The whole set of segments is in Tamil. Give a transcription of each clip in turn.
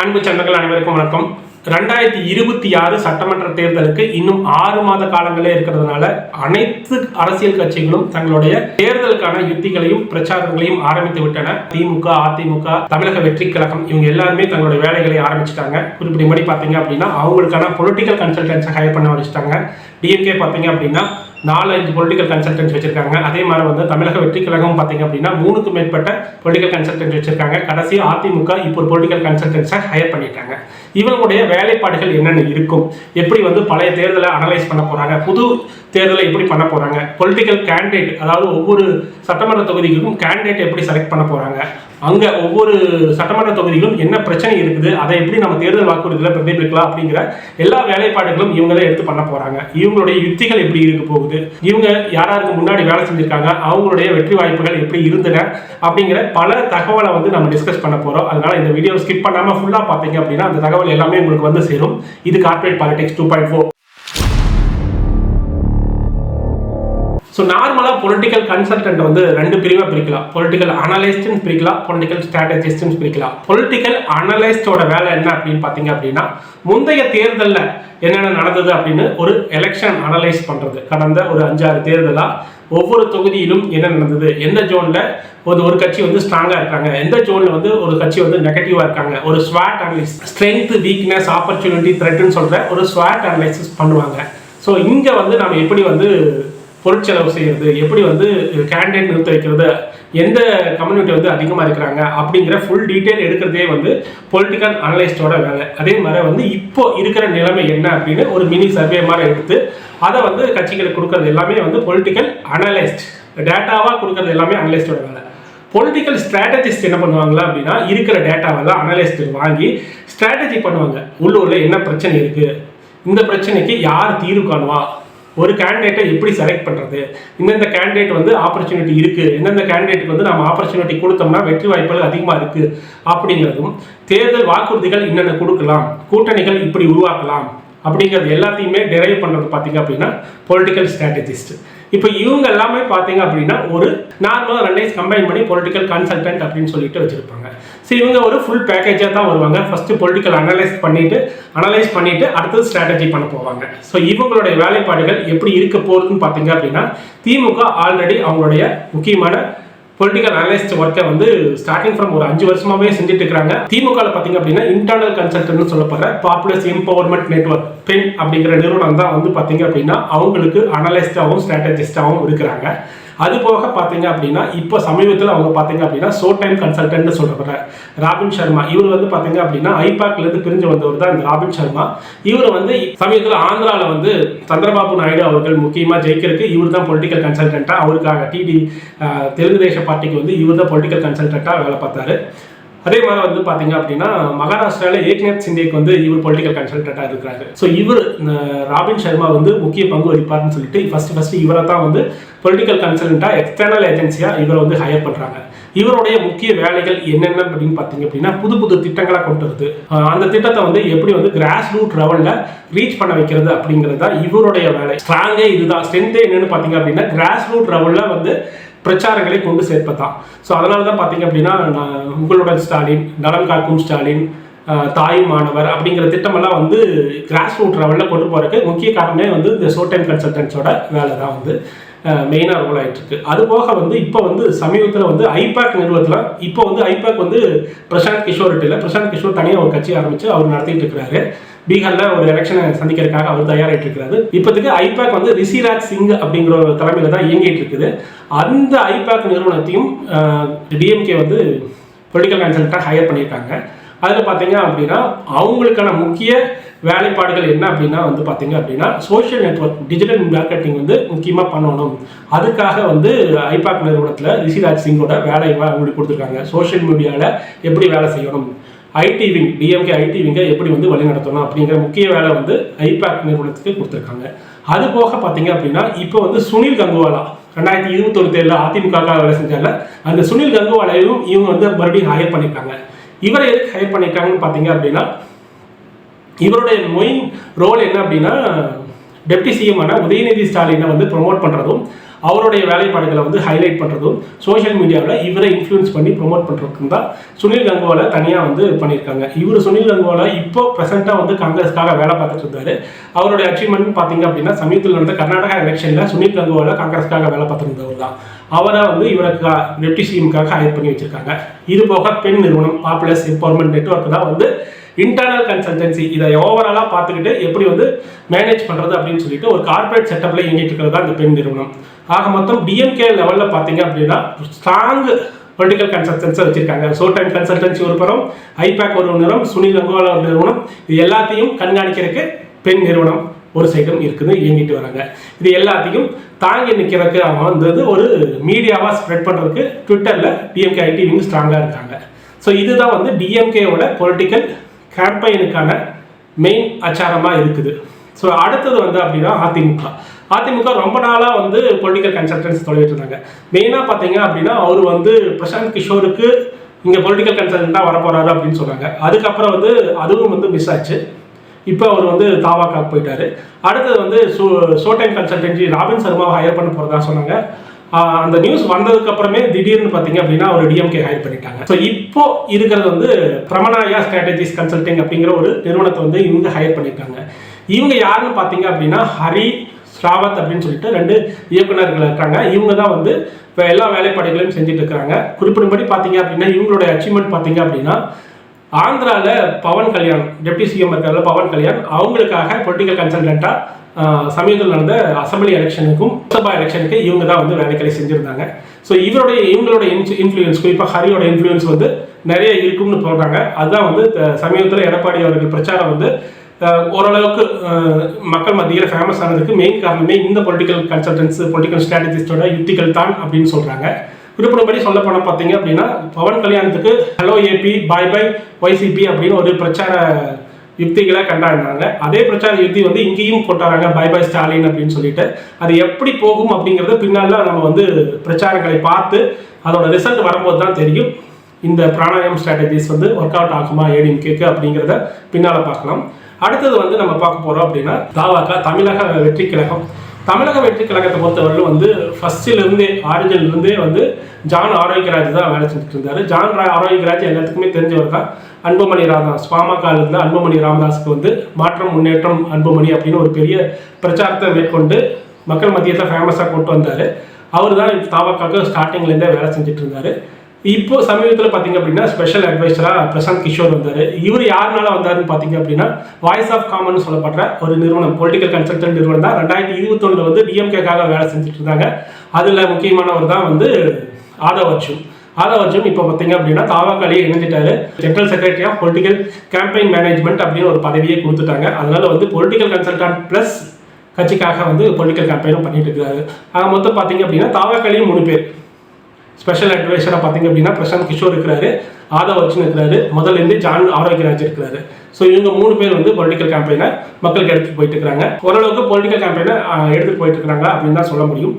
அன்பு சொந்தங்கள் அனைவருக்கும் வணக்கம். ரெண்டாயிரத்தி இருபத்தி ஆறு சட்டமன்ற தேர்தலுக்கு இன்னும் ஆறு மாத காலங்களே இருக்கிறதுனால அனைத்து அரசியல் கட்சிகளும் தங்களுடைய தேர்தலுக்கான யுத்திகளையும் பிரச்சாரங்களையும் ஆரம்பித்து விட்டன. திமுக அதிமுக தமிழக வெற்றி கழகம் இவங்க எல்லாருமே தங்களுடைய வேலைகளை ஆரம்பிச்சிட்டாங்க. குறிப்பிட்டபடி பார்த்தீங்க அப்படின்னா அவங்களுக்கான பொலிட்டிக்கல் கன்சல்டன்ஸை ஹையர் பண்ண வச்சுட்டாங்க டிஎம்கே பார்த்தீங்க அப்படின்னா நாலு அஞ்சு பொலிட்டிக்கல் கன்சல்டன்ஸ் வச்சிருக்காங்க. அதே மாதிரி வந்து தமிழக வெற்றி கழகம் பார்த்தீங்க அப்படின்னா மூணுக்கு மேற்பட்ட பொலிட்டிக்கல் கன்சல்டன்ஸ் வச்சிருக்காங்க. கடைசி அதிமுக இப்போ ஒரு பொலிட்டிக்கல் கன்சல்டன்ஸை ஹையர் பண்ணியிருக்காங்க இவங்களுடைய வேலைப்பாடுகள் என்னென்ன இருக்கும்? எப்படி வந்து பழைய தேர்தலை அனலைஸ் பண்ண போகிறாங்க புது தேர்தலை எப்படி பண்ண போகிறாங்க பொலிட்டிக்கல் கேண்டிடேட் அதாவது ஒவ்வொரு சட்டமன்ற தொகுதிக்கும் கேண்டிடேட் எப்படி செலக்ட் பண்ண போகிறாங்க அங்கே ஒவ்வொரு சட்டமன்ற தொகுதியிலும் என்ன பிரச்சனை இருக்குது அதை எப்படி நம்ம தேர்தல் வாக்குறுதியில் பிரதிபலிக்கலாம் அப்படிங்கிற எல்லா வேலைப்பாடுகளும் இவங்க தான் எடுத்து பண்ண போகிறாங்க இவங்களுடைய யுத்திகள் எப்படி இருக்க போகுது? இவங்க யாராருக்கு முன்னாடி வேலை செஞ்சுருக்காங்க? அவங்களுடைய வெற்றி வாய்ப்புகள் எப்படி இருந்தன? அப்படிங்கிற பல தகவலை வந்து நம்ம டிஸ்கஸ் பண்ண போகிறோம் அதனால் இந்த வீடியோ ஸ்கிப் பண்ணாமல் ஃபுல்லாக பார்த்தீங்க அப்படின்னா அந்த தகவல் எல்லாமே உங்களுக்கு வந்து சேரும். இது corporate politics two point four so நார்மலாக பொலிட்டிக்கல் கன்சல்டன்ட் வந்து ரெண்டு பிரிவாக பிரிக்கலாம். பொலிட்டிக்கல் அனலிஸ்ட்னு பிரிக்கலாம் பொலிட்டிக்கல் ஸ்ட்ராட்டஜிஸ்ட்னு பிரிக்கலாம். பொலிட்டிக்கல் அனலிஸ்டோட வேலை என்ன அப்படின்னு பார்த்தீங்க அப்படின்னா முந்தைய தேர்தலில் என்னென்ன நடந்தது அப்படின்னு ஒரு எலெக்ஷன் அனலைஸ் பண்ணுறது கடந்த ஒரு அஞ்சாறு தேர்தலாக ஒவ்வொரு தொகுதியிலும் என்ன நடந்தது? எந்த ஜோனில் ஒரு ஒரு கட்சி வந்து ஸ்ட்ராங்காக இருக்காங்க? எந்த ஜோனில் வந்து ஒரு கட்சி வந்து நெகட்டிவாக இருக்காங்க? ஒரு ஸ்வாட் அனலிஸ் ஸ்ட்ரென்த் வீக்னஸ் ஆப்பர்ச்சுனிட்டி த்ரெட்னு சொல்கிற ஒரு ஸ்வாட் அனலைசிஸ் பண்ணுவாங்க. ஸோ இங்கே வந்து நம்ம எப்படி வந்து பொருட்செலவு செய்யறது எப்படி வந்து கேண்டீன் நிறுத்த வைக்கிறது எந்த கம்யூனிட்டி வந்து அதிகமாக இருக்கிறாங்க அப்படிங்கிற ஃபுல் டீட்டெயில் எடுக்கிறதே வந்து பொலிட்டிக்கல் அனலிஸ்டோட வேலை. அதே மாதிரி வந்து இப்போ இருக்கிற நிலைமை என்ன அப்படின்னு ஒரு மினி சர்வே மாதிரி எடுத்து அதை வந்து கட்சிகளுக்கு கொடுக்கறது எல்லாமே வந்து பொலிட்டிக்கல் அனலைஸ்ட் டேட்டாவாக கொடுக்கறது எல்லாமே அனலிஸ்டோட வேலை. பொலிட்டிக்கல் ஸ்ட்ராட்டஜிஸ்ட் என்ன பண்ணுவாங்களா அப்படின்னா இருக்கிற டேட்டாவெல்லாம் அனலிஸ்ட் வாங்கி ஸ்ட்ராட்டஜி பண்ணுவாங்க. உள்ளூரில் என்ன பிரச்சனை இருக்குது இந்த பிரச்சனைக்கு யார் தீர்வு காணுவா? ஒரு கேண்டிடேட்டை எப்படி செலக்ட் பண்ணுறது இந்தந்த கேண்டிடேட் வந்து ஆப்பர்ச்சுனிட்டி இருக்குது எந்தெந்த கேண்டிடேட்டுக்கு வந்து நம்ம ஆப்பர்ச்சுனிட்டி கொடுத்தோம்னா வெற்றி வாய்ப்புகள் அதிகமாக இருக்குது அப்படிங்கிறதும் தேர்தல் வாக்குறுதிகள் என்னென்ன கொடுக்கலாம்? கூட்டணிகள் இப்படி உருவாக்கலாம். அப்படிங்கிறது எல்லாத்தையுமே டெரைவ் பண்ணுறது பார்த்தீங்க அப்படின்னா பொலிட்டிக்கல் ஸ்ட்ராட்டஜிஸ்ட் இப்போ இவங்க எல்லாமே பார்த்தீங்க அப்படின்னா ஒரு நார்மலாக ரெண்டைஸ் கம்பைன் பண்ணி பொலிட்டிக்கல் கன்சல்டன்ட் அப்படின்னு சொல்லிட்டு வச்சிருப்பாங்க. ஸோ இவங்க ஒரு ஃபுல் பேக்கேஜாக தான் வருவாங்க. ஃபஸ்ட்டு பொலிட்டிக்கல் அனலைஸ் பண்ணிட்டு அனலைஸ் பண்ணிட்டு அடுத்தது ஸ்ட்ராட்டஜி பண்ண போவாங்க. ஸோ இவங்களுடைய வேலைப்பாடுகள் எப்படி இருக்க போகுதுன்னு பார்த்தீங்க அப்படின்னா திமுக ஆல்ரெடி அவங்களுடைய முக்கியமான பொலிட்டிக்கல் அனலிஸ்ட் ஒர்க்கை வந்து ஸ்டார்டிங் ஃப்ரம் ஒரு அஞ்சு வருஷமாவே செஞ்சுட்டு இருக்காங்க திமுக பார்த்தீங்க அப்படின்னா இன்டர்னல் கன்சல்டன்ட் சொல்லப்படுற பாப்புலர்ஸ் எம்பவர்மெண்ட் நெட்வொர்க் பென் அப்படிங்கிற நிறுவனம் தான் வந்து பார்த்தீங்க அப்படின்னா அவங்களுக்கு அனலிஸ்டாகவும் ஸ்ட்ராட்டஜிஸ்டாகவும் இருக்கிறாங்க. அது போக பார்த்தீங்க அப்படின்னா இப்போ சமீபத்தில் அவங்க பார்த்தீங்க அப்படின்னா ஷோ டைம் கன்சல்டன்ட் சொல்றப்படுற ராபின் சர்மா இவர் வந்து பார்த்தீங்க அப்படின்னா ஐபாக்லேருந்து பிரிஞ்சு வந்தவர் தான் இந்த ராபின் சர்மா இவர் வந்து சமீபத்தில் ஆந்திராவில் வந்து சந்திரபாபு நாயுடு அவர்கள் முக்கியமாக ஜெயிக்கிறதுக்கு இவர் தான் பொலிட்டிக்கல் கன்சல்டண்ட்டாக அவருக்காக டிடி தெலுங்கு தேச பார்ட்டிக்கு வந்து இவர் தான் பொலிட்டிக்கல் கன்சல்டண்ட்டாக வேலை பார்த்தாரு. அதே மாதிரி வந்து பார்த்தீங்க அப்படின்னா மகாராஷ்டிராவில் ஏக்நாத் சிண்டேக்கு வந்து இவர் பொலிட்டிக்கல் கன்சல்டண்ட்டாக இருக்கிறாரு. ஸோ இவர் ராபின் சர்மா வந்து முக்கிய பங்கு வகிப்பார்னு சொல்லிட்டு ஃபர்ஸ்ட் ஃபர்ஸ்ட் இவரை தான் வந்து பொலிட்டிக்கல் கன்சல்டண்ட்டாக எக்ஸ்டர்னல் ஏஜென்சியாக இவரை வந்து ஹையர் பண்ணுறாங்க இவருடைய முக்கிய வேலைகள் என்னென்ன அப்படின்னு பார்த்தீங்க அப்படின்னா புது புது திட்டங்களை கொண்டு வருது. அந்த திட்டத்தை வந்து எப்படி வந்து கிராஸ் ரூட் லெவலில் ரீச் பண்ண வைக்கிறது அப்படிங்கிறது தான் இவருடைய வேலை. ஸ்ட்ராங்கே இதுதான். ஸ்ட்ரென்த்தே என்னென்னு பார்த்தீங்க அப்படின்னா கிராஸ் ரூட் லெவலில் வந்து பிரச்சாரங்களை கொண்டு சேர்ப்பதான் ஸோ அதனால தான் பார்த்தீங்க அப்படின்னா நான் உங்களுடன் ஸ்டாலின் நலம் காக்கும் ஸ்டாலின் தாய் மாணவர் அப்படிங்கிற திட்டமெல்லாம் வந்து கிராஸ் ரூட் லெவலில் கொண்டு போகிறதுக்கு முக்கிய காரணமே வந்து இந்த ஷோ டைம் கன்சல்டன்ஸோட வேலை தான் வந்து மெயினாக ரோல் ஆகிட்டுருக்கு அது போக வந்து இப்போ வந்து சமீபத்தில் வந்து ஐபேக் நிறுவனத்தில் இப்போ வந்து ஐபேக் வந்து பிரசாந்த் கிஷோர் இல்லை பிரசாந்த் கிஷோர் தனியாக ஒரு கட்சி ஆரம்பித்து அவர் நடத்திட்டு இருக்கிறாரு. பீகார்ல ஒரு எலெக்ஷனை சந்திக்கிறதுக்காக அவர் தயாராகிட்டு இருக்கிறாரு இப்போதுக்கு ஐபேக் வந்து ரிஷிராஜ் சிங் அப்படிங்கிற ஒரு தலைமையில தான் இயங்கிட்டு இருக்குது அந்த ஐபேக் நிறுவனத்தையும் டிஎம்கே வந்து பொலிட்டிக்கல் கன்சல்ட்டாக ஹையர் பண்ணியிருக்காங்க. அதில் பார்த்தீங்க அப்படின்னா அவங்களுக்கான முக்கிய வேலைப்பாடுகள் என்ன அப்படின்னா வந்து பார்த்தீங்க அப்படின்னா சோஷியல் நெட்வொர்க் டிஜிட்டல் மார்க்கெட்டிங் வந்து முக்கியமாக பண்ணணும். அதுக்காக வந்து ஐபாக் நிறுவனத்தில் ரிஷிராஜ் சிங்கோட வேலை அவங்களுக்கு கொடுத்துருக்காங்க. சோஷியல் மீடியாவில் எப்படி வேலை செய்யணும்? ஐடி விங் டிஎம்கே ஐடி விங்கை எப்படி வந்து வழிநடத்தணும் அப்படிங்கிற முக்கிய வேலை வந்து ஐபேக் நிறுவனத்துக்கு கொடுத்துருக்காங்க. அது போக பார்த்தீங்க அப்படின்னா இப்போ வந்து சுனில் கங்குவாலா ரெண்டாயிரத்தி இருபத்தொரு தேர்தலில் அதிமுக வேலை செஞ்சால அந்த சுனில் கங்குவாலையும் இவங்க வந்து மறுபடியும் ஹையர் பண்ணியிருக்காங்க இவரை எதுக்கு ஹையர் பண்ணியிருக்காங்கன்னு பார்த்தீங்க அப்படின்னா இவருடைய மொயின் ரோல் என்ன அப்படின்னா டெப்டி சிஎம்மான உதயநிதி ஸ்டாலினை வந்து ப்ரொமோட் பண்ணுறதும் அவருடைய வேலைப்பாடுகளை வந்து ஹைலைட் பண்ணுறதும் சோஷியல் மீடியாவில் இவரை இன்ஃப்ளூயன்ஸ் பண்ணி ப்ரொமோட் பண்ணுறதுக்கும் தான் சுனில் கங்குவாலை தனியாக வந்து பண்ணியிருக்காங்க. இவர் சுனில் கங்குவாலை இப்போ ப்ரெசென்ட்டாக வந்து காங்கிரஸ்க்காக வேலை பார்த்துட்டு இருந்தார். அவருடைய அச்சீவ்மெண்ட் பார்த்தீங்க அப்படின்னா சமீபத்தில் நடந்த கர்நாடகா எலெக்ஷனில் சுனில் கங்குவாலை காங்கிரஸ்க்காக வேலை பார்த்துருந்தவர் தான். அவரை வந்து இவருக்கு டெப்டி சிஎம்காக ஹையர் பண்ணி வச்சுருக்காங்க. இது போக பெண் நிறுவனம் பாப்புலர்ஸ் எம்பவர்மெண்ட் நெட்ஒர்க் தான் வந்து இன்டர்னல் கன்சல்டன்சி இதை ஓவராலாக பார்த்துக்கிட்டு எப்படி வந்து மேனேஜ் பண்ணுறது அப்படின்னு சொல்லிட்டு ஒரு கார்ப்பரேட் செட்டப்பில் இயங்கிட்டு இருக்கிறது தான் இந்த பெண் நிறுவனம். ஆக மொத்தம் டிஎம்கே லெவலில் பார்த்தீங்க அப்படின்னா ஸ்ட்ராங் பொலிட்டிக்கல் கன்சல்டன்ஸை வச்சிருக்காங்க. ஷோ டைம் கன்சல்டன்சி ஒரு புறம் ஐபேக் ஒரு நிறுவனம் சுனில் கங்குவாலா ஒரு நிறுவனம். இது எல்லாத்தையும் கண்காணிக்கிறதுக்கு பெண் நிறுவனம் ஒரு சைடும் இருக்குது இயங்கிட்டு வராங்க. இது எல்லாத்தையும் தாங்கி நிற்கிறதுக்கு அவங்க வந்தது ஒரு மீடியாவாக ஸ்ப்ரெட் பண்ணுறதுக்கு ட்விட்டரில் டிஎம்கே ஐடி விங் ஸ்ட்ராங்காக இருக்காங்க. ஸோ இதுதான் வந்து டிஎம்கேவோட பொலிட்டிக்கல் கேம்பெயினுக்கான மெயின் அச்சாரமாக இருக்குது. ஸோ அடுத்தது வந்து அப்படின்னா அதிமுக. அதிமுக ரொம்ப நாளாக வந்து பொலிட்டிக்கல் கன்சல்டன்ஸ் தொலைவிட்டு இருந்தாங்க மெயினாக பார்த்தீங்க அப்படின்னா அவர் வந்து பிரசாந்த் கிஷோருக்கு இங்கே பொலிட்டிக்கல் கன்சல்டன்ட்டாக வரப்போகிறாரு அப்படின்னு சொன்னாங்க. அதுக்கப்புறம் வந்து அதுவும் வந்து மிஸ் ஆச்சு. இப்போ அவர் வந்து தாவாக்கா போயிட்டாரு. அடுத்தது வந்து சோ டைம் கன்சல்டன்சி ராபின் சர்மாவை ஹையர் பண்ண போகிறதா சொன்னாங்க. அந்த நியூஸ் வந்ததுக்கு அப்புறமே திடீர்னு பார்த்தீங்க அப்படின்னா ஒரு டிஎம்கே ஹையர் பண்ணிட்டாங்க. ஸோ இப்போ இருக்கிறது வந்து பிரமணாயா ஸ்ட்ராட்டஜிஸ் கன்சல்டிங் அப்படிங்கிற ஒரு நிறுவனத்தை வந்து இவங்க ஹையர் பண்ணியிருக்காங்க இவங்க யாருன்னு பார்த்தீங்க அப்படின்னா ஹரி ஸ்ராவத் அப்படின்னு சொல்லிட்டு ரெண்டு இயக்குனர்கள் இருக்காங்க. இவங்க தான் வந்து இப்போ எல்லா வேலைப்பாடுகளையும் செஞ்சுட்டு இருக்கிறாங்க. குறிப்பிடும்படி பார்த்தீங்க அப்படின்னா இவங்களுடைய அச்சீவ்மெண்ட் பார்த்தீங்க அப்படின்னா ஆந்திராவில் பவன் கல்யாண் டெப்டி சிஎம் இருக்கிறதுல பவன் கல்யாண் அவங்களுக்காக பொலிட்டிக்கல் கன்சல்டண்ட்டாக சமீபத்தில் நடந்த அசம்பிளி எலெக்ஷனுக்கும் லோக்சபா எலெக்ஷனுக்கு இவங்க தான் வந்து வேலைகளை செஞ்சுருந்தாங்க. ஸோ இவருடைய இவங்களோட இன்ஃப்ளூயன்ஸ் குறிப்பாக ஹரியோட இன்ஃப்ளூயன்ஸ் வந்து நிறைய இருக்கும்னு சொல்கிறாங்க அதுதான் வந்து சமீபத்தில் எடப்பாடி அவர்கள் பிரச்சாரம் வந்து ஓரளவுக்கு மக்கள் மத்தியில் ஃபேமஸ் ஆனதுக்கு மெயின் காரணமே இந்த பொலிட்டிக்கல் கன்சல்டன்ஸ் பொலிட்டிக்கல் ஸ்ட்ராட்டஜிஸ்டோட யுத்திகள் தான் அப்படின்னு சொல்கிறாங்க குறிப்பிடும்படி சொல்ல போனால் பார்த்தீங்க அப்படின்னா பவன் கல்யாணத்துக்கு hello AP bye bye YCP அப்படின்னு ஒரு பிரச்சார யுக்திகளை கண்டாடினாங்க அதே பிரச்சார யுக்தி வந்து இங்கேயும் போட்டாராங்க பை பை ஸ்டாலின் அப்படின்னு சொல்லிட்டு. அது எப்படி போகும் அப்படிங்கிறத பின்னால் நம்ம வந்து பிரச்சாரங்களை பார்த்து அதோட ரிசல்ட் வரும்போது தான் தெரியும். இந்த பிராணாயம் ஸ்ட்ராட்டஜிஸ் வந்து ஒர்க் அவுட் ஆகுமா ஏடிஎம்கேக்கு அப்படிங்கிறத பின்னால் பார்க்கலாம். அடுத்தது வந்து நம்ம பார்க்க போகிறோம் அப்படின்னா தாவாக்கா தமிழக வெற்றி கழகம். தமிழக வெற்றி கழகத்தை பொறுத்தவரையிலும் வந்து ஃபர்ஸ்டிலிருந்தே ஆரிஜின்லேருந்தே வந்து ஜான் ஆரோக்கியராஜ் தான் வேலை செஞ்சுட்டு இருந்தார் ஜான் ரா ஆரோக்கியராஜ் எல்லாத்துக்குமே தெரிஞ்சவர் தான். அன்புமணி ராமதாஸ் பாமக அன்புமணி ராமதாஸுக்கு வந்து மாற்றம் முன்னேற்றம் அன்புமணி அப்படின்னு ஒரு பெரிய பிரச்சாரத்தை மேற்கொண்டு மக்கள் மத்தியத்தில் ஃபேமஸாக கொண்டு வந்தார். அவர் தான் தாவக்காக்கு ஸ்டார்டிங்லேருந்தே வேலை செஞ்சுட்டு இருந்தார் இப்போ சமீபத்தில் பார்த்தீங்க அப்படின்னா ஸ்பெஷல் அட்வைசராக பிரசாந்த் கிஷோர் வந்தார். இவர் யாருனால வந்தாருன்னு பார்த்தீங்க அப்படின்னா வாய்ஸ் ஆஃப் காமன் சொல்லப்படுற ஒரு நிறுவனம் பொலிட்டிக்கல் கன்சல்டன்ட் நிறுவனம் தான். ரெண்டாயிரத்தி இருபத்தொன்னில் வந்து டிஎம்கேக்காக வேலை செஞ்சுட்டு இருந்தாங்க அதில் முக்கியமானவர் தான் வந்து ஆதவ் அர்ஜுன். ஆதவ் அர்ஜுன் இப்போ பார்த்தீங்க அப்படின்னா தாவாக்காலியை இணைஞ்சிட்டாரு. General secretary of political campaign management அப்படின்னு ஒரு பதவியே கொடுத்துட்டாங்க. அதனால வந்து பொலிட்டிக்கல் கன்சல்டன்ட் ப்ளஸ் கட்சிக்காக வந்து பொலிட்டிக்கல் கேம்பெயினும் பண்ணிட்டு இருக்காரு. ஆக மொத்தம் பார்த்தீங்க அப்படின்னா தாவாக்காலியும் மூணு பேர். ஸ்பெஷல் அட்வைசராக பார்த்தீங்க அப்படின்னா பிரசாந்த் கிஷோர் இருக்கிறாரு. ஆதவ் அர்ஜுன் இருக்கிறாரு. முதல்ல இருந்து ஜான் ஆரோக்கியராஜ் இருக்கிறாரு. ஸோ இவங்க மூணு பேர் வந்து பொலிட்டிக்கல் கேம்பெயினை மக்களுக்கு எடுத்துகிட்டு போயிட்டு இருக்காங்க ஓரளவுக்கு பொலிட்டிக்கல் கேம்பெயினை எடுத்துகிட்டு போயிட்டு இருக்காங்க அப்படின்னு தான் சொல்ல முடியும்.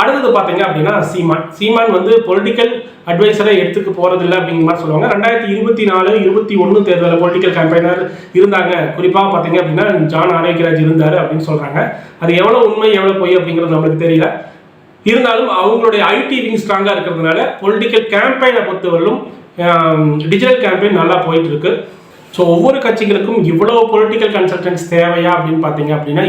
அடுத்தது பார்த்தீங்க அப்படின்னா சீமான். சீமான் வந்து பொலிட்டிக்கல் அட்வைசரை எடுத்துக்க போறதில்லை அப்படிங்கிற மாதிரி சொல்லுவாங்க. ரெண்டாயிரத்தி இருபத்தி நாலு இருபத்தி ஒன்று தேர்தலில் பொலிட்டிக்கல் கேம்பெயினர் இருந்தாங்க. குறிப்பாக பார்த்தீங்க அப்படின்னா ஜான் ஆரோக்கியராஜ் இருந்தார் அப்படின்னு சொல்கிறாங்க அது எவ்வளோ உண்மை எவ்வளோ பொய் அப்படிங்கிறது நம்மளுக்கு தெரியல. இருந்தாலும் அவங்களுடைய ஐடி விங் ஸ்ட்ராங்காக இருக்கிறதுனால பொலிட்டிக்கல் கேம்பெயினை பொறுத்தவரையிலும் டிஜிட்டல் கேம்பெயின் நல்லா போயிட்டு இருக்கு ஸோ ஒவ்வொரு கட்சிகளுக்கும் இவ்வளோ பொலிட்டிக்கல் கன்சல்டன்ஸ் தேவையா அப்படின்னு பார்த்தீங்க அப்படின்னா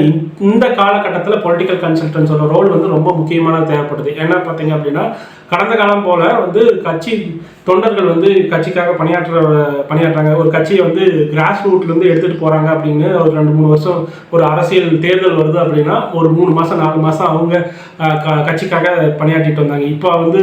இந்த- காலகட்டத்தில் பொலிட்டிக்கல் கன்சல்டன்ஸோட ரோல் வந்து ரொம்ப முக்கியமான தேவைப்படுது. ஏன்னா பார்த்தீங்க அப்படின்னா கடந்த காலம் போல வந்து கட்சி தொண்டர்கள் வந்து கட்சிக்காக பணியாற்ற பணியாற்றாங்க. ஒரு கட்சியை வந்து கிராஸ் ரூட்லேருந்து எடுத்துகிட்டு போகிறாங்க அப்படின்னு ஒரு ரெண்டு மூணு வருஷம் ஒரு அரசியல் தேர்தல் வருது அப்படின்னா ஒரு மூணு மாதம் நாலு மாதம் அவங்க க- கட்சிக்காக பணியாற்றிட்டு வந்தாங்க. இப்போ வந்து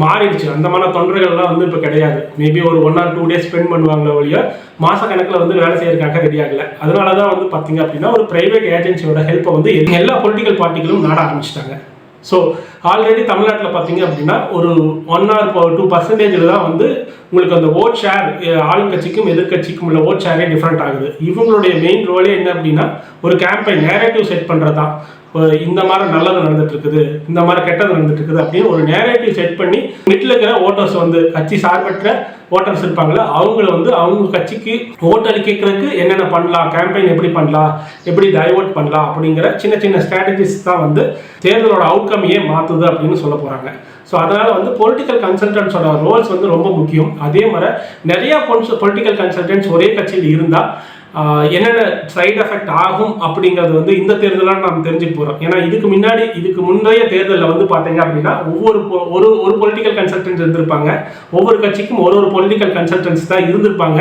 மாறிடுச்சு. அந்தமான தொண்டர்கள்லாம் வந்து இப்போ கிடையாது. மேபி ஒரு one or two days spend பண்ணுவாங்களே ஒழிய மாத கணக்கில் வந்து வேலை செய்யறதுக்காக ரெடி ஆகல. அதனால தான் வந்து பார்த்தீங்க அப்படின்னா ஒரு பிரைவேட் ஏஜென்சியோட ஹெல்ப்பை வந்து எல்லா பொலிட்டிக்கல் பார்ட்டிகளும் நாட ஆரம்பிச்சிட்டாங்க. ஸோ ஆல்ரெடி தமிழ்நாட்டில் பார்த்தீங்க அப்படின்னா ஒரு ஒன் ஆர் டூ பர்சன்டேஜில் தான் வந்து உங்களுக்கு அந்த ஓட் ஷேர் ஆளுங்கட்சிக்கும் எதிர்க்கட்சிக்கும் உள்ள ஓட் ஷேரே டிஃப்ரெண்ட் ஆகுது. இவங்களுடைய மெயின் ரோலே என்ன அப்படின்னா ஒரு கேம்பெயின் நேரட்டிவ் செட் பண்ணுறது தான் இந்த மாதிரி நல்லது நடந்துட்டு இருக்குது இந்த மாதிரி கெட்டது நடந்துட்டு இருக்குது அப்படின்னு ஒரு நேரேட்டிவ் செட் பண்ணி மிட்டில் இருக்கிற ஓட்டர்ஸ் வந்து கட்சி சார்பற்ற ஓட்டர்ஸ் இருப்பாங்களே அவங்கள வந்து அவங்க கட்சிக்கு ஓட்டளிக்கிறதுக்கு என்னென்ன பண்ணலாம் கேம்பெயின் எப்படி பண்ணலாம் எப்படி டைவர்ட் பண்ணலாம் அப்படிங்கிற சின்ன சின்ன ஸ்ட்ராட்டஜிஸ் தான் வந்து தேர்தலோட அவுட்கமையே மாற்றுது அப்படின்னு சொல்ல போகிறாங்க ஸோ அதனால் வந்து பொலிட்டிக்கல் கன்சல்டன்ஸோட ரோல்ஸ் வந்து ரொம்ப முக்கியம். அதே மாதிரி நிறைய பொலிட்டிக்கல் கன்சல்டன்ஸ் ஒரே கட்சியில் இருந்தால் என்னென்ன சைடு எஃபெக்ட் ஆகும் அப்படிங்கிறது வந்து இந்த தேர்தலாக நாம் தெரிஞ்சுக்க போகிறோம் ஏன்னா இதுக்கு முன்னாடி இதுக்கு முந்தைய தேர்தலில் வந்து பார்த்தீங்க அப்படின்னா ஒவ்வொரு பொ- ஒரு ஒரு பொலிட்டிக்கல் கன்சல்டன்ஸ் இருந்திருப்பாங்க. ஒவ்வொரு கட்சிக்கும் ஒரு ஒரு பொலிட்டிக்கல் கன்சல்டன்ஸ் தான் இருந்திருப்பாங்க.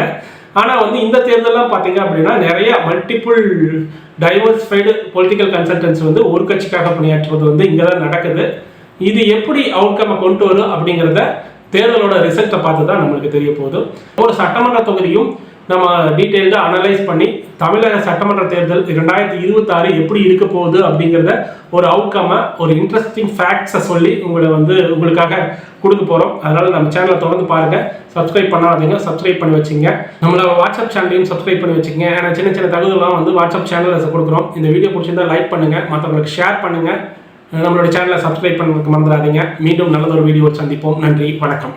ஆனால் வந்து இந்த தேர்தலாம் பார்த்தீங்க அப்படின்னா நிறைய மல்டிபிள் டைவர்ஸ்ஃபைடு பொலிட்டிக்கல் கன்சல்டன்ஸ் வந்து ஒரு கட்சிக்காக பணியாற்றுவது வந்து இங்கே தான் நடக்குது. இது எப்படி அவுட்கம்மை கொண்டு வரும் அப்படிங்கிறத தேர்தலோட ரிசல்ட்டை பார்த்து தான் நம்மளுக்கு தெரிய போகுது. ஒரு சட்டமன்ற தொகுதியும் நம்ம டீட்டெயில்டாக அனலைஸ் பண்ணி தமிழக சட்டமன்ற தேர்தல் ரெண்டாயிரத்தி இருபத்தாறு எப்படி இருக்க போகுது அப்படிங்கிறத ஒரு அவுட்கம்மை ஒரு இன்ட்ரெஸ்டிங் ஃபேக்ட்ஸை சொல்லி உங்களை வந்து உங்களுக்காக கொடுக்க போகிறோம் அதனால் நம்ம சேனலை தொடர்ந்து பாருங்கள் சப்ஸ்கிரைப் பண்ணாதீங்க. சப்ஸ்கிரைப் பண்ணி வச்சுங்க. நம்மளோட வாட்ஸ்அப் சேனலையும் சப்ஸ்கிரைப் பண்ணி வச்சுங்க. ஏன்னா சின்ன சின்ன தகவலாம் வந்து வாட்ஸ்அப் சேனலில் கொடுக்குறோம். இந்த வீடியோ பிடிச்சிருந்தா லைக் பண்ணுங்கள் மற்றவங்களுக்கு ஷேர் பண்ணுங்கள் நம்மளுடைய சேனலை சப்ஸ்கிரைப் பண்ணுறதுக்கு மறந்துடாதீங்க. மீண்டும் நல்லதொரு வீடியோ சந்திப்போம். நன்றி. வணக்கம்.